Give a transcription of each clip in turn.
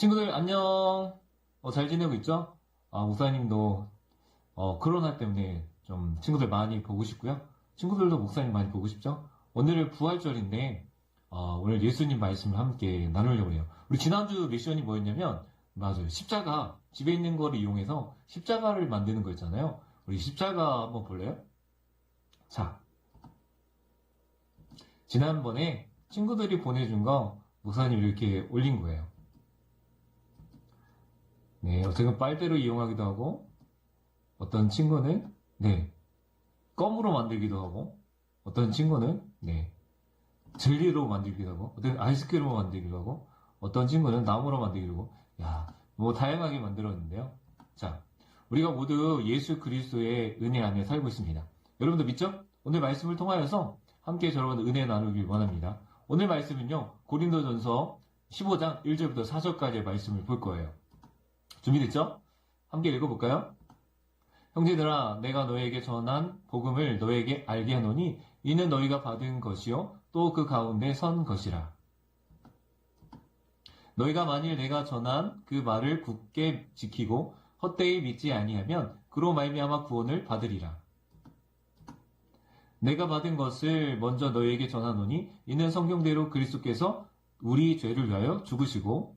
친구들 안녕. 어, 잘 지내고 있죠? 아, 목사님도 어, 코로나 때문에 좀 친구들 많이 보고 싶고요. 친구들도 목사님 많이 보고 싶죠? 오늘은 부활절인데 어, 오늘 예수님 말씀을 함께 나누려고 해요. 우리 지난주 미션이 뭐였냐면 맞아요. 십자가 집에 있는 거를 이용해서 십자가를 만드는 거 있잖아요. 우리 십자가 한번 볼래요? 자, 지난번에 친구들이 보내준 거 목사님 이렇게 올린 거예요. 네, 어떻게 빨대로 이용하기도 하고, 어떤 친구는, 네, 껌으로 만들기도 하고, 어떤 친구는, 네, 젤리로 만들기도 하고, 어떤 아이스크림으로 만들기도 하고, 어떤 친구는 나무로 만들기도 하고, 야, 뭐 다양하게 만들었는데요. 자, 우리가 모두 예수 그리스도의 은혜 안에 살고 있습니다. 여러분도 믿죠? 오늘 말씀을 통하여서 함께 저러분 은혜 나누길 원합니다. 오늘 말씀은요, 고린도전서 15장 1절부터 4절까지의 말씀을 볼 거예요. 준비됐죠? 함께 읽어볼까요? 형제들아, 내가 너에게 전한 복음을 너에게 알게 하노니 이는 너희가 받은 것이요 또 그 가운데 선 것이라. 너희가 만일 내가 전한 그 말을 굳게 지키고 헛되이 믿지 아니하면 그로 말미암아 구원을 받으리라. 내가 받은 것을 먼저 너희에게 전하노니 이는 성경대로 그리스도께서 우리 죄를 위하여 죽으시고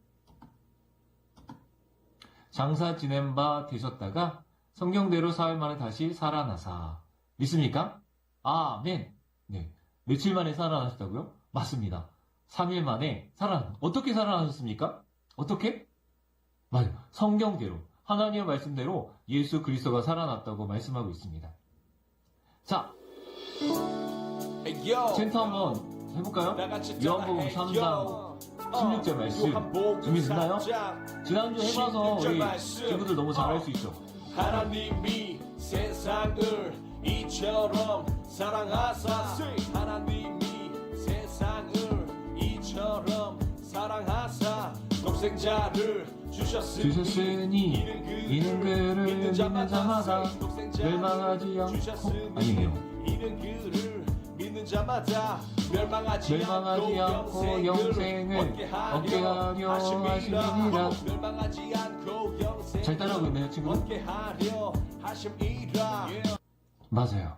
장사 지낸 바 되셨다가 성경대로 사흘 만에 다시 살아나사. 믿습니까? 아멘. 네. 며칠 만에 살아나셨다고요? 맞습니다. 3일 만에 살아나. 어떻게 살아나셨습니까? 어떻게? 맞아요. 성경대로. 하나님의 말씀대로 예수 그리스도가 살아났다고 말씀하고 있습니다. 자, 젠터 한번 해볼까요? 요한복음 3장 16절 말씀 준비됐나요? 지난주 해봐서 우리 친구들 너무 잘할 수 있죠. 하나님이 세상을 이처럼 사랑하사 하나님이 세상을 이처럼 사랑하사 독생자를 주셨으니 이는 그를 믿는 자마다 멸망하지 않고 아니에요. 믿는 자마다 멸망하지, 멸망하지 않고 영생을 얻게 하려 하심이니라. 멸망하지 않고 영생을 잘 따라하고 있나요, 친구들? 얻게 하려 하심이라 맞아요.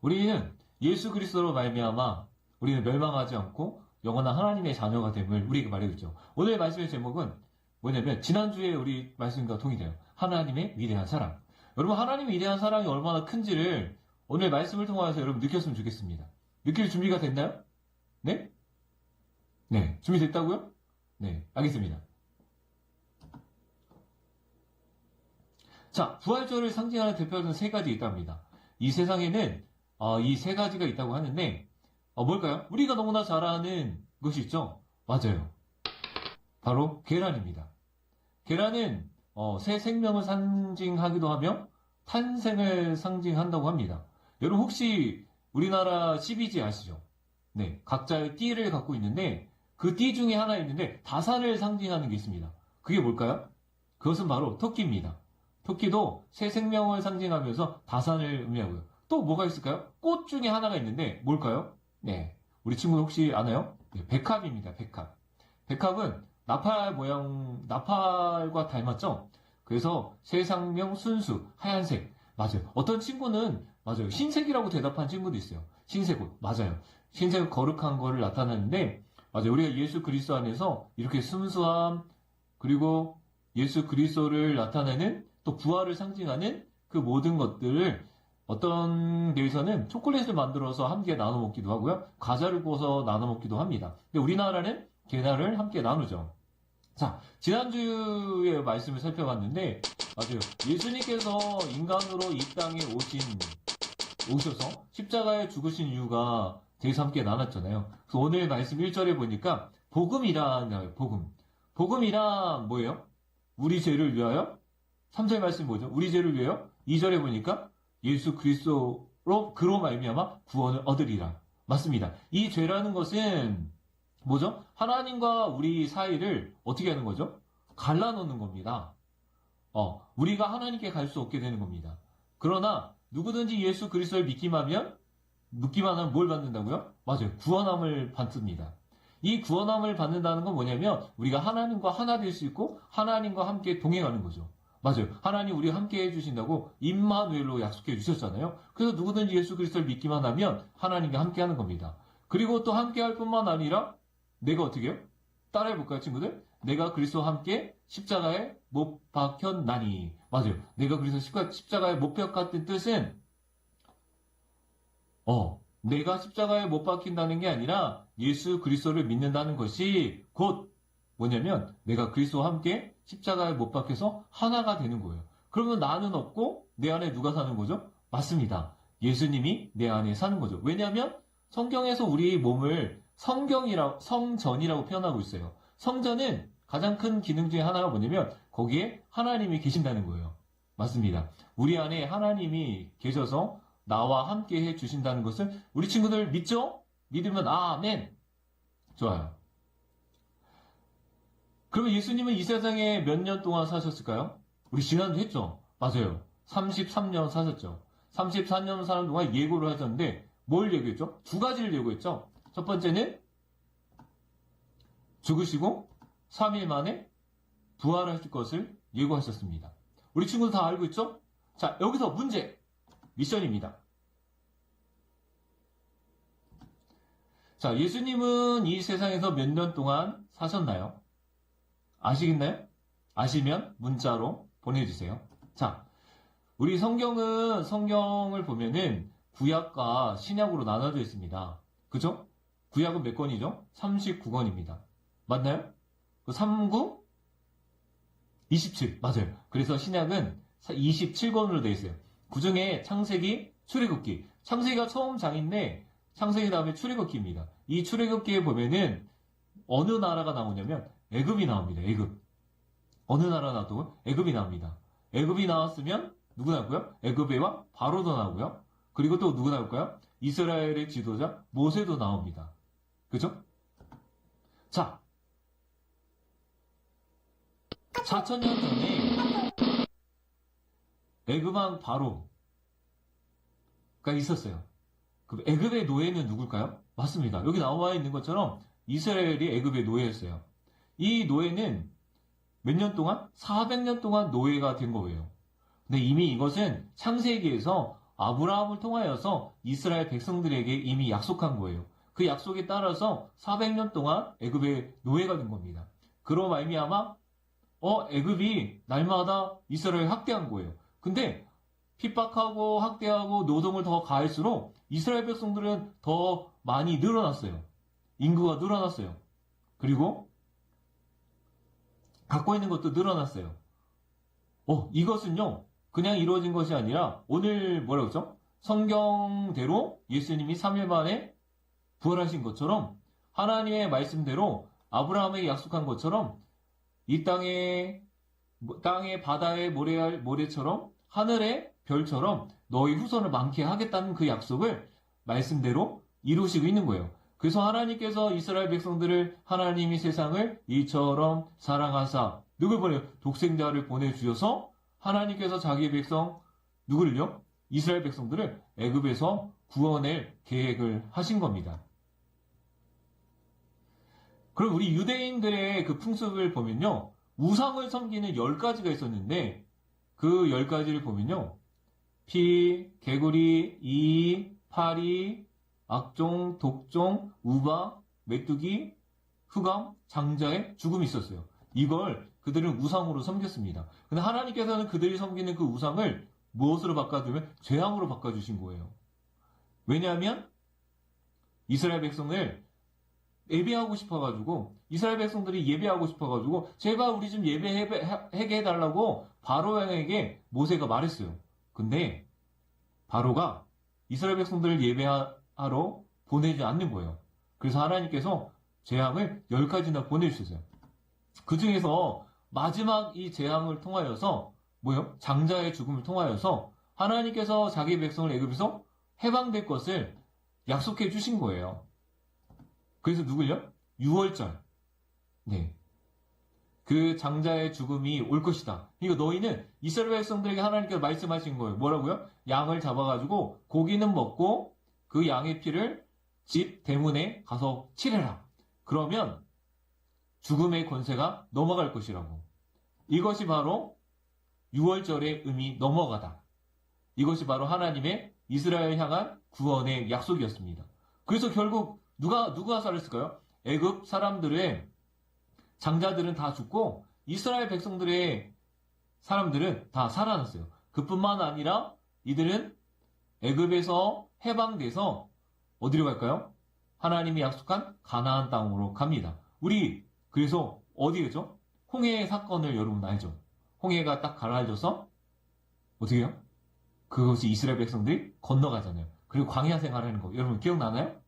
우리는 예수 그리스도로 말미암아 우리는 멸망하지 않고 영원한 하나님의 자녀가 됨을 우리에게 말해주죠. 오늘 말씀의 제목은 뭐냐면 지난주에 우리 말씀과 동의돼요. 하나님의 위대한 사랑. 여러분 하나님의 위대한 사랑이 얼마나 큰지를 오늘 말씀을 통해서 여러분 느꼈으면 좋겠습니다. 느낄 준비가 됐나요? 네? 네. 준비됐다고요? 네. 알겠습니다. 자, 부활절을 상징하는 대표적인 세 가지 있답니다. 이 세상에는 어, 이 세 가지가 있다고 하는데 어, 뭘까요? 우리가 너무나 잘 아는 것이 있죠? 맞아요. 바로 계란입니다. 계란은 어, 새 생명을 상징하기도 하며 탄생을 상징한다고 합니다. 여러분 혹시 우리나라 12지 아시죠? 네, 각자의 띠를 갖고 있는데 그 띠 중에 하나 있는데 다산을 상징하는 게 있습니다. 그게 뭘까요? 그것은 바로 토끼입니다. 토끼도 새 생명을 상징하면서 다산을 의미하고요. 또 뭐가 있을까요? 꽃 중에 하나가 있는데 뭘까요? 네, 우리 친구 혹시 아나요? 네, 백합입니다. 백합. 백합은 나팔 모양, 나팔과 닮았죠? 그래서 새 생명 순수, 하얀색. 맞아요. 어떤 친구는 맞아요. 흰색이라고 대답한 친구도 있어요. 흰색 옷. 맞아요. 흰색 거룩한 거를 나타내는데 맞아요. 우리가 예수 그리스도 안에서 이렇게 순수함 그리고 예수 그리스도를 나타내는 또 부활을 상징하는 그 모든 것들을 어떤 데에서는 초콜릿을 만들어서 함께 나눠 먹기도 하고요. 과자를 구워서 나눠 먹기도 합니다. 근데 우리나라는 계란을 함께 나누죠. 자, 지난주에 말씀을 살펴봤는데, 맞아요. 예수님께서 인간으로 이 땅에 오신, 오셔서 십자가에 죽으신 이유가 저희서 함께 나눴잖아요. 그래서 오늘 말씀 1절에 보니까, 나와요, 복음. 복음이란 뭐예요? 우리 죄를 위하여? 3절 말씀 뭐죠? 우리 죄를 위하여? 2절에 보니까, 예수 그리스도로, 그로 말미암아 구원을 얻으리라. 맞습니다. 이 죄라는 것은, 뭐죠? 하나님과 우리 사이를 어떻게 하는 거죠? 갈라놓는 겁니다. 어, 우리가 하나님께 갈 수 없게 되는 겁니다. 그러나 누구든지 예수 그리스도를 믿기만 하면 믿기만 하면 뭘 받는다고요? 맞아요. 구원함을 받습니다. 이 구원함을 받는다는 건 뭐냐면 우리가 하나님과 하나 될 수 있고 하나님과 함께 동행하는 거죠. 맞아요. 하나님 우리와 함께 해주신다고 임마누엘로 약속해 주셨잖아요. 그래서 누구든지 예수 그리스도를 믿기만 하면 하나님과 함께 하는 겁니다. 그리고 또 함께 할 뿐만 아니라 내가 어떻게 해요? 따라해 볼까요, 친구들? 내가 그리스도와 함께 십자가에 못 박혔나니. 맞아요. 내가 십자- 십자가에 못 박혔다는 뜻은 어, 내가 십자가에 못 박힌다는 게 아니라 예수 그리스도를 믿는다는 것이 곧 뭐냐면 내가 그리스도와 함께 십자가에 못 박혀서 하나가 되는 거예요. 그러면 나는 없고 내 안에 누가 사는 거죠? 맞습니다. 예수님이 내 안에 사는 거죠. 왜냐하면 성경에서 우리 몸을 성경이라 성전이라고 표현하고 있어요. 성전은 가장 큰 기능 중에 하나가 뭐냐면 거기에 하나님이 계신다는 거예요. 맞습니다. 우리 안에 하나님이 계셔서 나와 함께 해 주신다는 것을 우리 친구들 믿죠? 믿으면 아멘. 좋아요. 그러면 예수님은 이 세상에 몇 년 동안 사셨을까요? 우리 지난주 했죠? 맞아요. 33년 사셨죠. 34년 사는 동안 예고를 하셨는데 뭘 예고했죠? 두 가지를 예고했죠. 첫 번째는 죽으시고 3일 만에 부활하실 것을 예고하셨습니다. 우리 친구들 다 알고 있죠? 자, 여기서 문제! 미션입니다. 자, 예수님은 이 세상에서 몇 년 동안 사셨나요? 아시겠나요? 아시면 문자로 보내주세요. 자, 우리 성경은 성경을 보면은 구약과 신약으로 나눠져 있습니다. 그죠? 구약은 몇 권이죠? 39권입니다. 맞나요? 그 39? 27. 맞아요. 그래서 신약은 27권으로 되어 있어요. 그 중에 창세기, 출애굽기. 창세기가 처음 장인데 창세기 다음에 출애굽기입니다. 이 출애굽기에 보면은 어느 나라가 나오냐면 애굽이 나옵니다. 애굽. 어느 나라 나도 애굽이 나옵니다. 애굽이 나왔으면 누구 나올까요? 애굽의 왕 바로도 나오고요. 그리고 또 누구 나올까요? 이스라엘의 지도자 모세도 나옵니다. 그죠? 자, 4천년 전에 왕 바로가 있었어요. 그 애굽의 노예는 누굴까요? 맞습니다. 여기 나와 있는 것처럼 이스라엘이 애굽의 노예였어요. 이 노예는 몇 년 동안? 400년 동안 노예가 된 거예요. 근데 이미 이것은 창세기에서 아브라함을 통하여서 이스라엘 백성들에게 이미 약속한 거예요. 그 약속에 따라서 400년 동안 애굽의 노예가 된 겁니다. 그로 말미암아 어 애굽이 날마다 이스라엘 학대한 거예요. 근데 핍박하고 학대하고 노동을 더 가할수록 이스라엘 백성들은 더 많이 늘어났어요. 인구가 늘어났어요. 그리고 갖고 있는 것도 늘어났어요. 어, 이것은요, 그냥 이루어진 것이 아니라, 오늘 뭐라고 했죠? 성경대로 예수님이 3일 만에 부활하신 것처럼, 하나님의 말씀대로 아브라함에게 약속한 것처럼, 이 땅에, 땅의 바다의 모래, 모래처럼, 하늘의 별처럼 너희 후손을 많게 하겠다는 그 약속을 말씀대로 이루시고 있는 거예요. 그래서 하나님께서 이스라엘 백성들을 하나님이 세상을 이처럼 사랑하사 누굴 보내요? 독생자를 보내주셔서 하나님께서 자기의 백성 누구를요? 이스라엘 백성들을 애굽에서 구원할 계획을 하신 겁니다. 그럼 우리 유대인들의 그 풍습을 보면요. 우상을 섬기는 열 가지가 있었는데 그열 가지를 보면요. 피, 개구리, 이, 파리, 악종, 독종, 우바, 메뚜기, 흑암, 장자의 죽음이 있었어요. 이걸 그들은 우상으로 섬겼습니다. 근데 하나님께서는 그들이 섬기는 그 우상을 무엇으로 바꿔주면 죄악으로 바꿔주신 거예요. 왜냐하면 이스라엘 백성을 예배하고 싶어가지고 이스라엘 백성들이 예배하고 싶어가지고 제발 우리 좀 예배하게 해달라고 바로 왕에게 모세가 말했어요. 근데 바로가 이스라엘 백성들을 예배하러 보내지 않는 거예요. 그래서 하나님께서 재앙을 열 가지나 보내주셨어요. 그 중에서 마지막 이 재앙을 통하여서 뭐요? 장자의 죽음을 통하여서 하나님께서 자기 백성을 애굽에서 해방될 것을 약속해 주신 거예요. 그래서 누굴요? 6월절. 네. 그 장자의 죽음이 올 것이다. 이거 너희는 이스라엘 백성들에게 하나님께서 말씀하신 거예요. 뭐라고요? 양을 잡아가지고 고기는 먹고 그 양의 피를 집 대문에 가서 칠해라. 그러면 죽음의 권세가 넘어갈 것이라고. 이것이 바로 6월절의 의미 넘어가다. 이것이 바로 하나님의 이스라엘 향한 구원의 약속이었습니다. 그래서 결국 누가 누가 살았을까요? 애굽 사람들의 장자들은 다 죽고 이스라엘 백성들의 사람들은 다 살아났어요. 그뿐만 아니라 이들은 애굽에서 해방돼서 어디로 갈까요? 하나님이 약속한 가나안 땅으로 갑니다. 우리 그래서 어디겠죠? 홍해 사건을 여러분 알죠? 홍해가 딱 가라앉아서 어떻게 해요? 그것이 이스라엘 백성들이 건너가잖아요. 그리고 광야 생활하는 거 여러분 기억나나요?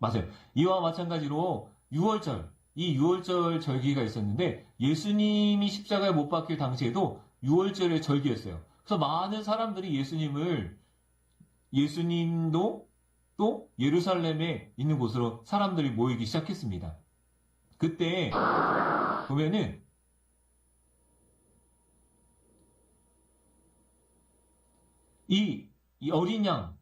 맞아요. 이와 마찬가지로 6월절 이 6월절 절기가 있었는데 예수님이 십자가에 못 박힐 당시에도 6월절의 절기였어요. 그래서 많은 사람들이 예수님을 예수님도 또 예루살렘에 있는 곳으로 사람들이 모이기 시작했습니다. 그때 보면은 이, 이 어린 양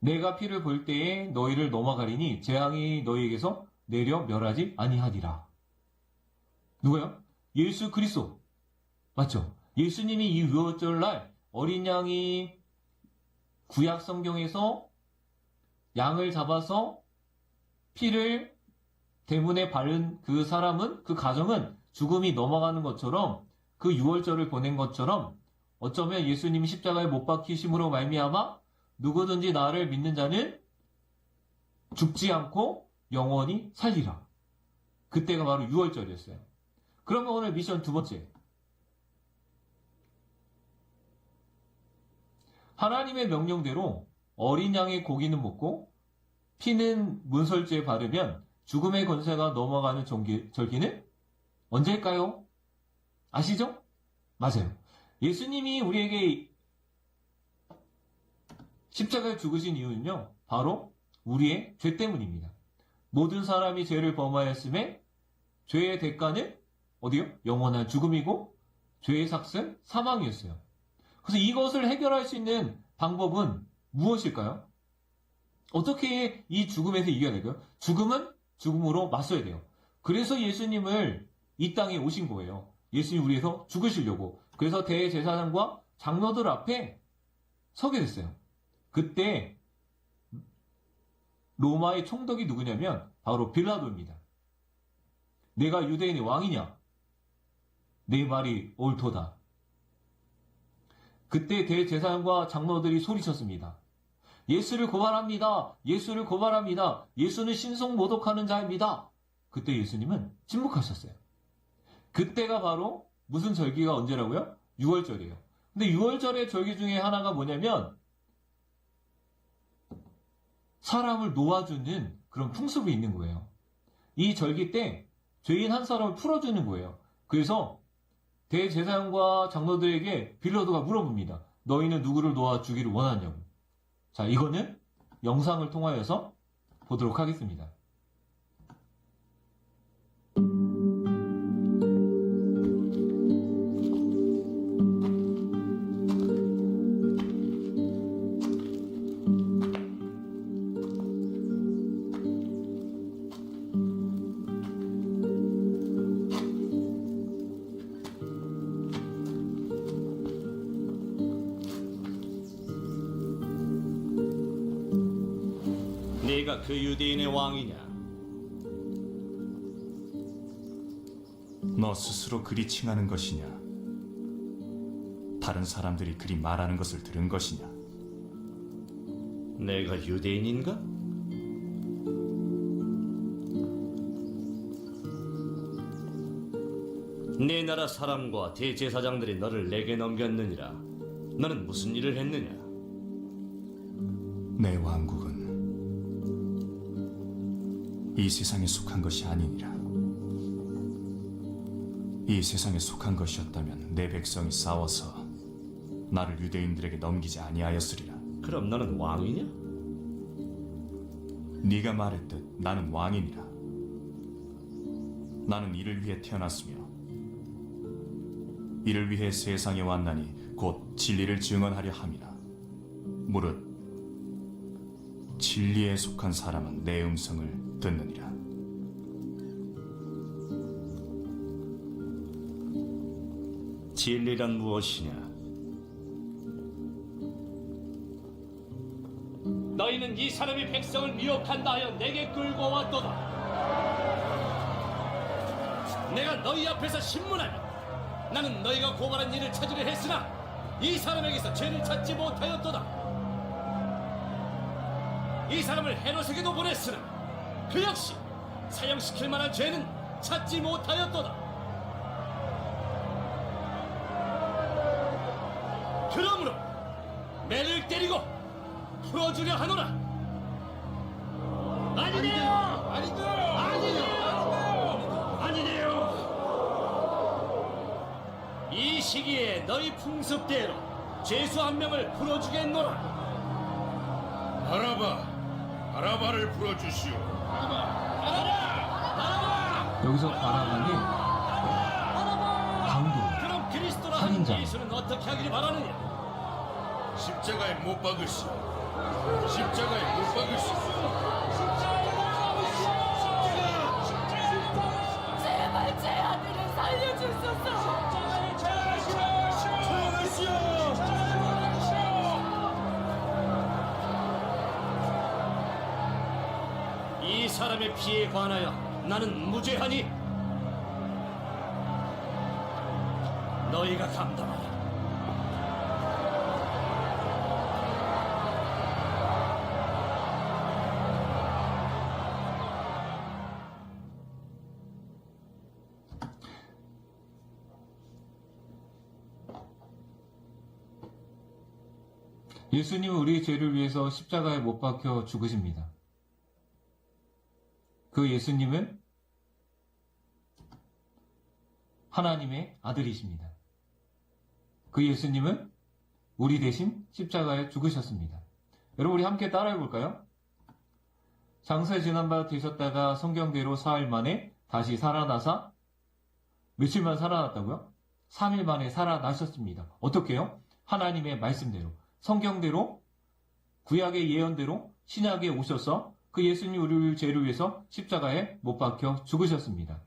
내가 피를 볼 때에 너희를 넘어가리니 재앙이 너희에게서 내려 멸하지 아니하리라. 누가요? 예수 그리스도. 맞죠? 예수님이 이 유월절날 어린 양이 구약 성경에서 양을 잡아서 피를 대문에 바른 그 사람은 그 가정은 죽음이 넘어가는 것처럼 그 유월절을 보낸 것처럼 어쩌면 예수님이 십자가에 못 박히심으로 말미암아 누구든지 나를 믿는 자는 죽지 않고 영원히 살리라. 그때가 바로 6월절이었어요. 그러면 오늘 미션 두 번째. 하나님의 명령대로 어린 양의 고기는 먹고 피는 문설주에 바르면 죽음의 권세가 넘어가는 종기- 절기는 언제일까요? 아시죠? 맞아요. 예수님이 우리에게 십자가에 죽으신 이유는요, 바로 우리의 죄 때문입니다. 모든 사람이 죄를 범하였음에 죄의 대가는 어디요? 영원한 죽음이고 죄의 삭은 사망이었어요. 그래서 이것을 해결할 수 있는 방법은 무엇일까요? 어떻게 이 죽음에서 이겨야 될까요? 죽음은 죽음으로 맞서야 돼요. 그래서 예수님을 이 땅에 오신 거예요. 예수님 우리에서 죽으시려고. 그래서 대제사장과 장로들 앞에 서게 됐어요. 그때 로마의 총독이 누구냐면 바로 빌라도입니다. 내가 유대인의 왕이냐? 내 말이 옳도다. 그때 대제사장과 장로들이 소리쳤습니다. 예수를 고발합니다. 예수를 고발합니다. 예수는 신성 모독하는 자입니다. 그때 예수님은 침묵하셨어요. 그때가 바로 무슨 절기가 언제라고요? 6월절이에요. 근데 6월절의 절기 중에 하나가 뭐냐면 사람을 놓아주는 그런 풍습이 있는 거예요. 이 절기 때 죄인 한 사람을 풀어주는 거예요. 그래서 대제사장과 장로들에게 빌라도가 물어봅니다. 너희는 누구를 놓아주기를 원하냐고. 자, 이거는 영상을 통하여서 보도록 하겠습니다. 너 스스로 그리 칭하는 것이냐? 다른 사람들이 그리 말하는 것을 들은 것이냐? 내가 유대인인가? 네 나라 사람과 대제사장들이 너를 내게 넘겼느니라. 너는 무슨 일을 했느냐? 내 왕국은 이 세상에 속한 것이 아니니라. 이 세상에 속한 것이었다면 내 백성이 싸워서 나를 유대인들에게 넘기지 아니하였으리라. 그럼 너는 왕이냐? 네가 말했듯 나는 왕이니라. 나는 이를 위해 태어났으며 이를 위해 세상에 왔나니 곧 진리를 증언하려 함이라. 무릇 진리에 속한 사람은 내 음성을 듣느니라. 진리란 무엇이냐? 너희는 이 사람이 백성을 미혹한다 하여 내게 끌고 왔도다. 내가 너희 앞에서 신문하며 나는 너희가 고발한 일을 찾으려 했으나 이 사람에게서 죄를 찾지 못하였도다. 이 사람을 헤로색에도 보냈으나 그 역시 사형시킬 만한 죄는 찾지 못하였도다. 그러므로 매를 때리고 풀어주려 하노라. 아니네요. 아니네요. 아니네요. 아니네요. 이 시기에 너희 풍습대로 죄수 한 명을 풀어주겠노라. 바라바, 바라바를 풀어주시오. 여기서 바라바는 살인자. 예수는 어떻게 하기를 바라느냐? 십자가에 못 박으시오. 십자가에 못 박으시오. 제발 제 아들을 살려주소서. 이 사람의 피에 관하여 나는 무죄하니 너희가 감당하라. 예수님은 우리 죄를 위해서 십자가에 못 박혀 죽으십니다. 그 예수님은 하나님의 아들이십니다. 그 예수님은 우리 대신 십자가에 죽으셨습니다. 여러분 우리 함께 따라해 볼까요? 장사에 지난 바 되셨다가 성경대로 사흘 만에 다시 살아나사 며칠만 살아났다고요? 3일 만에 살아나셨습니다. 어떻게요? 하나님의 말씀대로 성경대로 구약의 예언대로 신약에 오셔서 그 예수님 우리 죄를 위해서 십자가에 못 박혀 죽으셨습니다.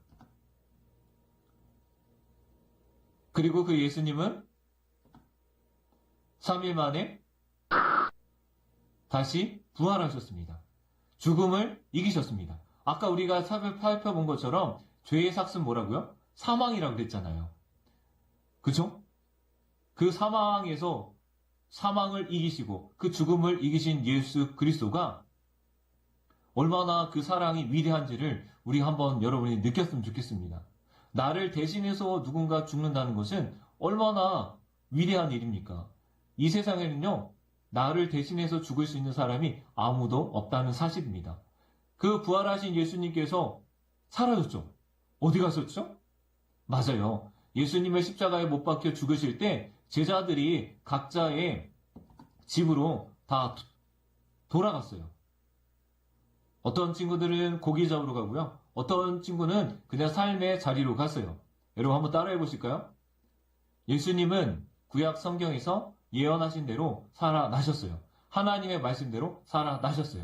그리고 그 예수님은 3일 만에 다시 부활하셨습니다. 죽음을 이기셨습니다. 아까 우리가 살펴본 것처럼 죄의 삭은 뭐라고요? 사망이라고 그랬잖아요. 그죠? 그 사망에서 사망을 이기시고 그 죽음을 이기신 예수 그리스도가 얼마나 그 사랑이 위대한지를 우리 한번 여러분이 느꼈으면 좋겠습니다. 나를 대신해서 누군가 죽는다는 것은 얼마나 위대한 일입니까? 이 세상에는요, 나를 대신해서 죽을 수 있는 사람이 아무도 없다는 사실입니다. 그 부활하신 예수님께서 사라졌죠? 어디 갔었죠? 맞아요. 예수님을 십자가에 못 박혀 죽으실 때 제자들이 각자의 집으로 다 도- 돌아갔어요. 어떤 친구들은 고기 잡으러 가고요. 어떤 친구는 그냥 삶의 자리로 갔어요. 여러분 한번 따라해 보실까요? 예수님은 구약 성경에서 예언하신 대로 살아나셨어요. 하나님의 말씀대로 살아나셨어요.